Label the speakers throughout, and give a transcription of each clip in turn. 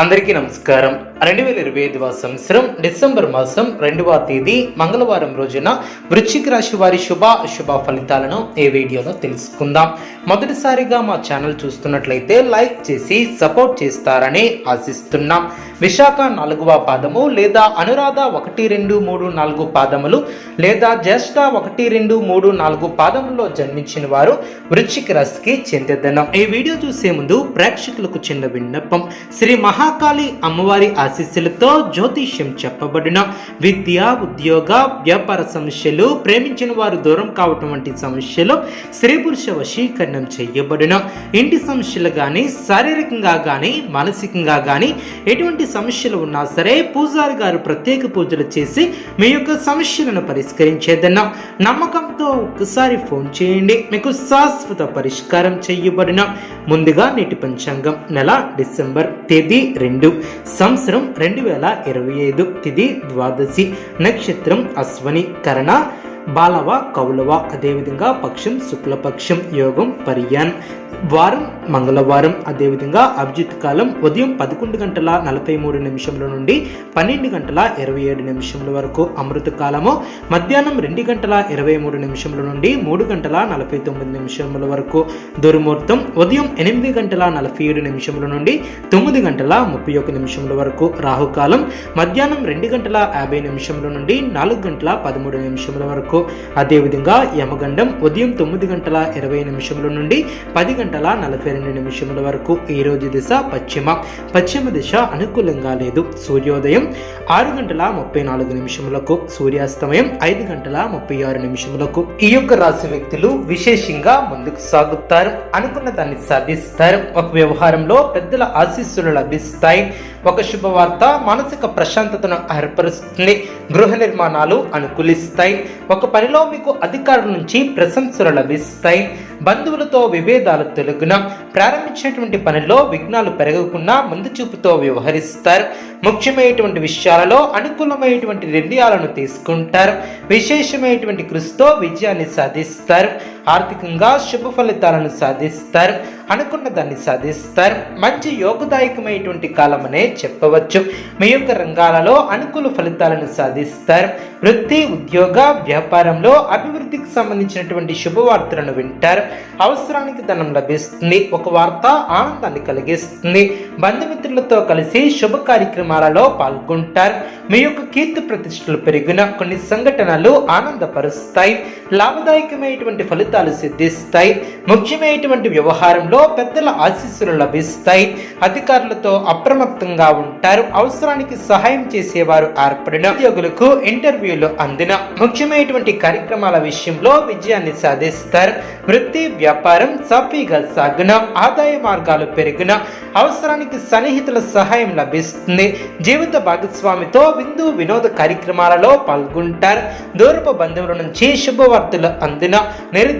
Speaker 1: అందరికీ నమస్కారం. రెండు వేల ఇరవై ఐదవ సంవత్సరం డిసెంబర్ మాసం రెండవ తేదీ మంగళవారం రోజున వృశ్చిక రాశి వారి శుభ అశుభ ఫలితాలను ఈ వీడియోలో తెలుసుకుందాం. మొదటిసారిగా మా ఛానల్ చూస్తున్నట్లయితే లైక్ చేసి సపోర్ట్ చేస్తారని ఆశిస్తున్నాం. విశాఖ నాలుగవ పాదము లేదా అనురాధ ఒకటి రెండు మూడు నాలుగు పాదములు లేదా జ్యేష్ఠ ఒకటి రెండు మూడు నాలుగు పాదముల్లో జన్మించిన వారు వృశ్చిక రాశికి చెందిదనం ఈ వీడియో చూసే ముందు ప్రేక్షకులకు చిన్న విన్నపం. శ్రీ మహా మహాకాళి అమ్మవారి ఆశీస్సులతో జ్యోతిష్యం చెప్పబడిన విద్య ఉద్యోగ వ్యాపార సమస్యలు ప్రేమించిన వారు దూరం కావటం వంటి సమస్యలు స్త్రీ పురుష వశీకరణం చేయబడిన ఇంటి సమస్యలు కానీ శారీరకంగా కానీ మానసికంగా కానీ ఎటువంటి సమస్యలు ఉన్నా సరే పూజారి గారు ప్రత్యేక పూజలు చేసి మీ యొక్క సమస్యలను పరిష్కరించేదన్నా నమ్మకంతో ఒక్కసారి ఫోన్ చేయండి. మీకు శాశ్వత పరిష్కారం చేయబడిన ముందుగా నేటి పంచాంగం నెల డిసెంబర్ తేదీ రెండు. సంవత్సరం రెండు వేల ఇరవై ఐదు తిది ద్వాదశి. నక్షత్రం అశ్వని కరణ. బాలవ కౌలవ అదేవిధంగా పక్షం శుక్లపక్షం యోగం పర్యాన్. వారం మంగళవారం అదేవిధంగా అభిజిత్ కాలం ఉదయం పదకొండు గంటల నలభై మూడు నిమిషముల నుండి పన్నెండు గంటల ఇరవై ఏడు నిమిషముల వరకు అమృత కాలము. మధ్యాహ్నం రెండు గంటల ఇరవై మూడు నిమిషముల నుండి మూడు గంటల నలభై తొమ్మిది నిమిషముల వరకు. దుర్ముహూర్తం ఉదయం ఎనిమిది గంటల నలభై ఏడు నిమిషముల నుండి తొమ్మిది గంటల ముప్పై ఒక నిమిషముల వరకు. రాహుకాలం మధ్యాహ్నం రెండు గంటల యాభై నిమిషముల నుండి నాలుగు గంటల పదమూడు నిమిషముల వరకు. అదేవిధంగా యమగండం ఉదయం తొమ్మిది గంటల ఇరవై నిమిషముల నుండి పది గంటల నలభై రెండు నిమిషముల వరకు. ఈ రోజు దిశ పశ్చిమ. పశ్చిమ దిశ అనుకూలంగా లేదు. సూర్యోదయం ఆరు గంటల ముప్పై నాలుగు నిమిషములకు. సూర్యాస్తమయం ఐదు గంటల ముప్పై ఆరు నిమిషములకు. ఈ యొక్క రాశి వ్యక్తులు విశేషంగా ముందుకు సాగుతారు. అనుకున్న దాన్ని సాధిస్తారు. ఒక వ్యవహారంలో పెద్దల ఆశీస్సులు లభిస్తాయి. ఒక శుభవార్త మానసిక ప్రశాంతతను ఏర్పరుస్తుంది. గృహ నిర్మాణాలు అనుకూలిస్తాయి. ఒక ఒక పనిలో మీకు అధికారుల నుంచి ప్రశంసలు లభిస్తాయి. బంధువులతో విభేదాలు తొలగిన ప్రారంభించినటువంటి పనిలో విఘ్నాలు పెరగకుండా ముందు చూపుతో వ్యవహరిస్తారు. ముఖ్యమైనటువంటి విషయాలలో అనుకూలమైనటువంటి నిర్ణయాలను తీసుకుంటారు. విశేషమైనటువంటి కృషితో విజయాన్ని సాధిస్తారు. ఆర్థికంగా శుభ ఫలితాలను సాధిస్తారు అనుకున్న దాన్ని సాధిస్తారు. మంచి యోగదాయకమైనటువంటి కాలమనే చెప్పవచ్చు. మీ యొక్క రంగాలలో అనుకూల ఫలితాలను సాధిస్తారు. వృత్తి ఉద్యోగ వ్యాపారంలో అభివృద్ధికి సంబంధించినటువంటి శుభవార్తలను వింటారు. అవసరానికి ధనం లభిస్తుంది. ఒక వార్త ఆనందాన్ని కలిగిస్తుంది. బంధుమిత్రులతో కలిసి శుభ కార్యక్రమాలలో పాల్గొంటారు. మీ యొక్క కీర్తి ప్రతిష్టలు పెరిగిన కొన్ని సంఘటనలు ఆనందపరుస్తాయి. లాభదాయకమైనటువంటి ఫలితాలు సిద్ధిస్తాయి. ముఖ్యమైనటువంటి వ్యవహారంలో పెద్దల ఆశీస్సులు లభిస్తాయి. అధికారులతో అప్రమత్తంగా ఉంటారు. అవసరానికి సహాయం చేసేవారు ఏర్పడిన ఉద్యోగులకు ఇంటర్వ్యూలు అందిన ముఖ్యమైనటువంటి కార్యక్రమాల విషయంలో విజయాన్ని సాధిస్తారు. వృత్తి వ్యాపారం సాఫీగా సాగున ఆదాయ మార్గాలు పెరిగిన అవసరానికి సన్నిహితుల సహాయం లభిస్తుంది. జీవిత భాగస్వామితో విందు వినోద కార్యక్రమాలలో పాల్గొంటారు. దూరపు బంధువుల నుంచి శుభవార్తలు అందిన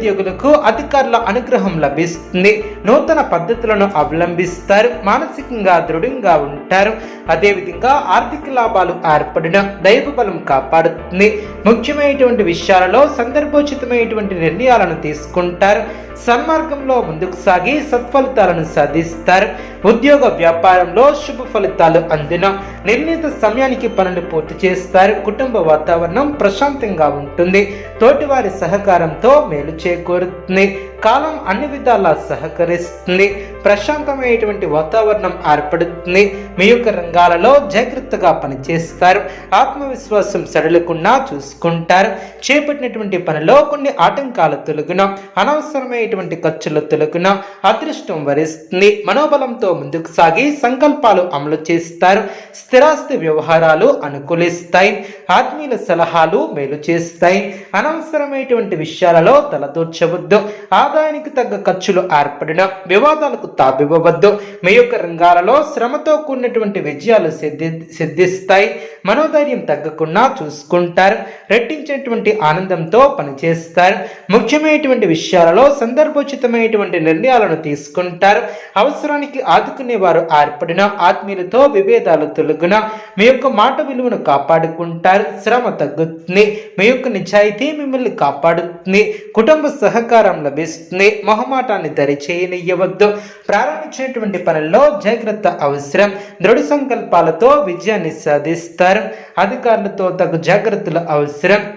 Speaker 1: నిరుద్యోగులకు అధికారుల అనుగ్రహం లభిస్తుంది. నూతన పద్ధతులను అవలంబిస్తారు. మానసికంగా దృఢంగా ఉంటారు. అదేవిధంగా ఆర్థిక లాభాలు ఏర్పడిన దైవ బలం కాపాడుతుంది. ముఖ్యమైనటువంటి విషయాలలో సందర్భోచితమైనటువంటి నిర్ణయాలను తీసుకుంటారు. సన్మార్గంలో ముందుకు సాగి సత్ఫలితాలను సాధిస్తారు. ఉద్యోగ వ్యాపారంలో శుభ ఫలితాలు అందిన నిర్ణీత సమయానికి పనులు పూర్తి చేస్తారు. కుటుంబ వాతావరణం ప్రశాంతంగా ఉంటుంది. తోటివారి సహకారంతో మేలు చే చేకూరుతుంది. కాలం అన్ని విధాలా సహకరిస్తుంది. ప్రశాంతమైనటువంటి వాతావరణం ఏర్పడుతుంది. మీ యొక్క రంగాలలో జాగ్రత్తగా పనిచేస్తారు. ఆత్మవిశ్వాసం సడలకుండా చూసుకుంటారు. చేపట్టినటువంటి పనిలో కొన్ని ఆటంకాలు తొలగిన. అనవసరమైనటువంటి ఖర్చులు తొలగిన. అదృష్టం వరిస్తుంది. మనోబలంతో ముందుకు సాగి సంకల్పాలు అమలు చేస్తారు. స్థిరాస్తి వ్యవహారాలు అనుకూలిస్తాయి. ఆత్మీయుల సలహాలు మేలు చేస్తాయి. అనవసరమైనటువంటి విషయాలలో తలదూర్చవద్దు. ఆదాయానికి తగ్గ ఖర్చులు ఏర్పడిన. వివాదాలకు తావివ్వవద్దు మీ యొక్క రంగాలలో శ్రమతో కూడినటువంటి విజయాలు సిద్ధి సిద్ధిస్తాయి. మనోధైర్యం తగ్గకుండా చూసుకుంటారు రెట్టించేటువంటి ఆనందంతో పనిచేస్తారు ముఖ్యమైనటువంటి విషయాలలో సందర్భోచితమైనటువంటి నిర్ణయాలను తీసుకుంటారు. అవసరానికి ఆదుకునేవారు ఏర్పడిన ఆత్మీయులతో విభేదాలు తొలగున మీ యొక్క మాట విలువను కాపాడుకుంటారు. శ్రమ తగ్గుతుంది మీ యొక్క నిజాయితీ మిమ్మల్ని కాపాడుతుంది కుటుంబ సహకారం లభిస్తుంది మొహమాటాన్ని దరిచేయనియవద్దు ప్రారంభించినటువంటి పనుల్లో జాగ్రత్త అవసరం దృఢ సంకల్పాలతో విజయాన్ని సాధిస్తారు. అధికారులతో తగు జాగ్రత్తలు అవసరం.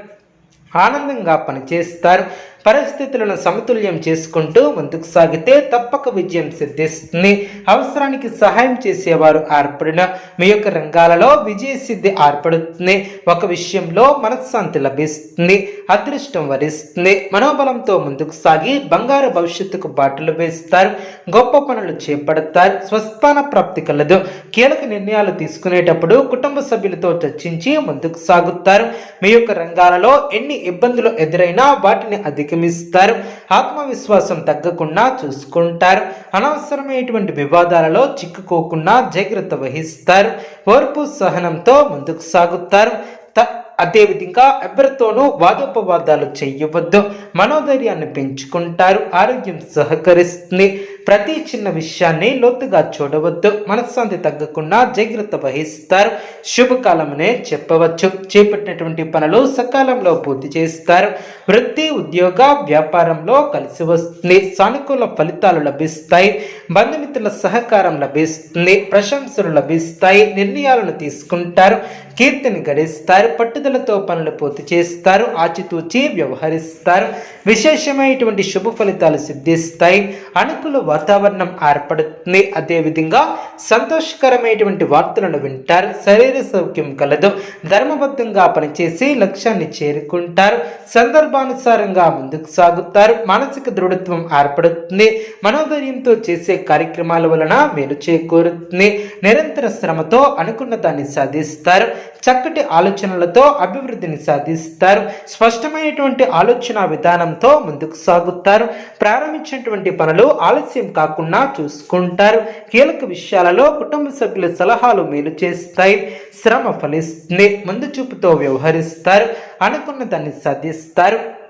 Speaker 1: ఆనందంగా పనిచేస్తారు. పరిస్థితులను సమతుల్యం చేసుకుంటూ ముందుకు సాగితే తప్పక విజయం సిద్ధిస్తుంది. అవసరానికి సహాయం చేసేవారు ఏర్పడిన మీ యొక్క రంగాలలో విజయ సిద్ధి ఏర్పడుతుంది ఒక విషయంలో మనశ్శాంతి లభిస్తుంది. అదృష్టం వరిస్తుంది. మనోబలంతో ముందుకు సాగి బంగారు భవిష్యత్తుకు బాటలు వేస్తారు. గొప్ప పనులు చేపడతారు. స్వస్థాన ప్రాప్తి కలదు. కీలక నిర్ణయాలు తీసుకునేటప్పుడు కుటుంబ సభ్యులతో చర్చించి ముందుకు సాగుతారు. మీ యొక్క రంగాలలో ఎన్ని ఇబ్బందులు ఎదురైనా వాటిని అధిక అధిగమిస్తారు ఆత్మవిశ్వాసం తగ్గకుండా చూసుకుంటారు. అనవసరమైనటువంటి వివాదాలలో చిక్కుకోకుండా జాగ్రత్త వహిస్తారు. ఓర్పు సహనంతో ముందుకు సాగుతారు. త అదేవిధంగా ఎవరితోనూ వాదోపవాదాలు చేయవద్దు. మనోధైర్యాన్ని పెంచుకుంటారు. ఆరోగ్యం సహకరిస్తుంది. ప్రతి చిన్న విషయాన్ని లోతుగా చూడవద్దు. మనశ్శాంతి తగ్గకుండా జాగ్రత్త వహిస్తారు. శుభకాలమనే చెప్పవచ్చు. చేపట్టినటువంటి పనులు సకాలంలో పూర్తి చేస్తారు. వృత్తి ఉద్యోగ వ్యాపారంలో కలిసి వస్తుంది. సానుకూల ఫలితాలు లభిస్తాయి. బంధుమిత్రుల సహకారం లభిస్తుంది. ప్రశంసలు లభిస్తాయి. నిర్ణయాలను తీసుకుంటారు. కీర్తిని గడిస్తారు. పట్టుదలతో పనులు పూర్తి చేస్తారు. ఆచితూచి వ్యవహరిస్తారు. విశేషమైనటువంటి శుభ ఫలితాలు సిద్ధిస్తాయి. అనుకూల వాతావరణం ఏర్పడుతుంది. అదేవిధంగా సంతోషకరమైనటువంటి వార్తలను వింటారు. శరీర సౌఖ్యం కలదు. ధర్మబద్ధంగా పనిచేసి లక్ష్యాన్ని చేరుకుంటారు. సందర్భానుసారంగా ముందుకు సాగుతారు. మానసిక దృఢత్వం ఏర్పడుతుంది. మనోధైర్యంతో చేసే కార్యక్రమాల వలన మేలు చేకూరుతుంది. నిరంతర శ్రమతో అనుకున్న దాన్ని సాధిస్తారు. చక్కటి ఆలోచనలతో అభివృద్ధిని సాధిస్తారు. స్పష్టమైనటువంటి ఆలోచన విధానంతో ముందుకు సాగుతారు. ప్రారంభించినటువంటి పనులు ఆలస్యం కాకుండా చూసుకుంటారు. కీలక విషయాలలో కుటుంబ సభ్యుల సలహాలు మేలు చేస్తాయి. శ్రమ ఫలిస్తుంది. ముందు చూపుతో వ్యవహరిస్తారు. అనుకున్న దాన్ని సాధిస్తారు.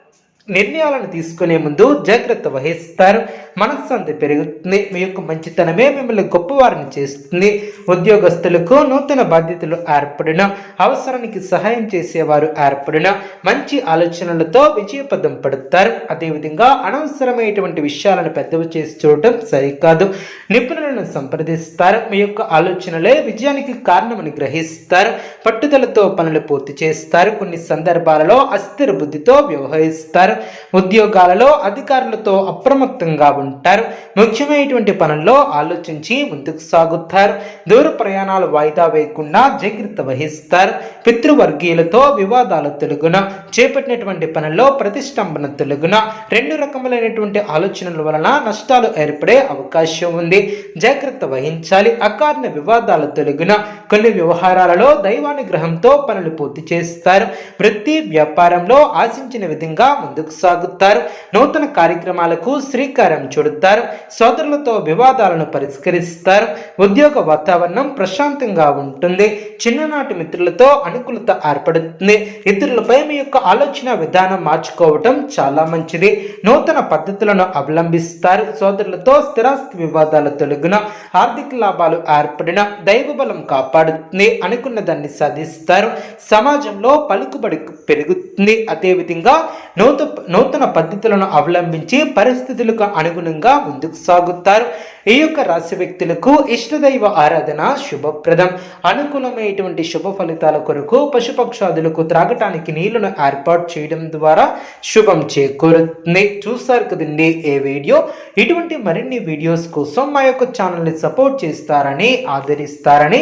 Speaker 1: నిర్ణయాలను తీసుకునే ముందు జాగ్రత్త వహిస్తారు. మనశ్శాంతి పెరుగుతుంది. మీ యొక్క మంచితనమే మిమ్మల్ని గొప్పవారిని చేస్తుంది. ఉద్యోగస్తులకు నూతన బాధ్యతలు ఏర్పడిన అవసరానికి సహాయం చేసేవారు ఏర్పడిన మంచి ఆలోచనలతో విజయపదం పడతారు. అదేవిధంగా అనవసరమైనటువంటి విషయాలను పెద్దవి చేసి చూడటం సరికాదు. నిపుణులను సంప్రదిస్తారు. మీ యొక్క ఆలోచనలే విజయానికి కారణమని గ్రహిస్తారు. పట్టుదలతో పనులు పూర్తి చేస్తారు. కొన్ని సందర్భాలలో అస్థిర బుద్ధితో వ్యవహరిస్తారు. ఉద్యోగాలలో అధికారులతో అప్రమత్తంగా ఉంటారు. ముఖ్యమైనటువంటి పనుల్లో ఆలోచించి ముందుకు సాగుతారు. దూర ప్రయాణాలు వాయిదా వేయకుండా జాగ్రత్త వహిస్తారు. పితృవర్గీయులతో వివాదాలు తొలగున చేపట్టినటువంటి పనుల్లో ప్రతిష్టంభన తొలగున రెండు రకములైనటువంటి ఆలోచనల వలన నష్టాలు ఏర్పడే అవకాశం ఉంది. జాగ్రత్త వహించాలి. అకారణ వివాదాల తొలగున కొన్ని వ్యవహారాలలో దైవానుగ్రహంతో పనులు పూర్తి చేస్తారు. వృత్తి వ్యాపారంలో ఆశించిన విధంగా ముందుకు సాగుతారు. నూతన కార్యక్రమాలకు శ్రీకారం చుడతారు. సోదరులతో వివాదాలను పరిష్కరిస్తారు. ఉద్యోగ వాతావరణం ప్రశాంతంగా ఉంటుంది. చిన్ననాటి మిత్రులతో అనుకూలత ఏర్పడుతుంది. ఇతరులపై మీ యొక్క ఆలోచన విధానం మార్చుకోవటం చాలా మంచిది. నూతన పద్ధతులను అవలంబిస్తారు. సోదరులతో స్థిరాస్తి వివాదాల తొలగున ఆర్థిక లాభాలు ఏర్పడిన దైవబలం కాపాడుతుంది అనుకున్న దాన్ని సాధిస్తారు. సమాజంలో పలుకుబడి పెరుగుతుంది. అదేవిధంగా నూత నూతన పద్ధతులను అవలంబించి పరిస్థితులకు అనుగుణంగా ముందుకు సాగుతారు. ఈ యొక్క రాశి వ్యక్తులకు ఇష్టదైవ ఆరాధన శుభప్రదం. అనుకూలమైనటువంటి శుభ ఫలితాల కొరకు పశుపక్షాదులకు త్రాగటానికి నీళ్ళను ఏర్పాటు చేయడం ద్వారా శుభం చేకూరుతుంది. చూస్తారు కదండి ఏ వీడియో? ఇటువంటి మరిన్ని వీడియోస్ కోసం మా యొక్క ఛానల్ని సపోర్ట్ చేస్తారని ఆదరిస్తారని